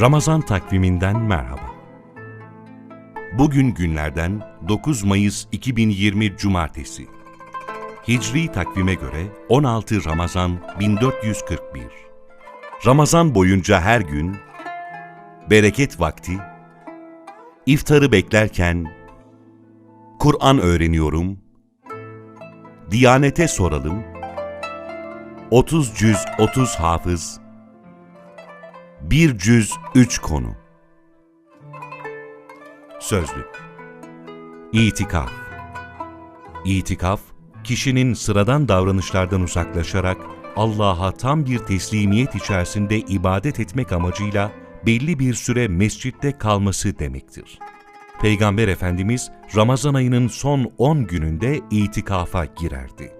Ramazan takviminden merhaba. Bugün günlerden 9 Mayıs 2020 Cumartesi. Hicri takvime göre 16 Ramazan 1441. Ramazan boyunca her gün bereket vakti, iftarı beklerken Kur'an öğreniyorum, Diyanete soralım, 30 cüz 30 hafız, bir cüz üç konu. Sözlük İtikaf İtikaf, kişinin sıradan davranışlardan uzaklaşarak Allah'a tam bir teslimiyet içerisinde ibadet etmek amacıyla belli bir süre mescitte kalması demektir. Peygamber Efendimiz Ramazan ayının son 10 gününde itikafa girerdi.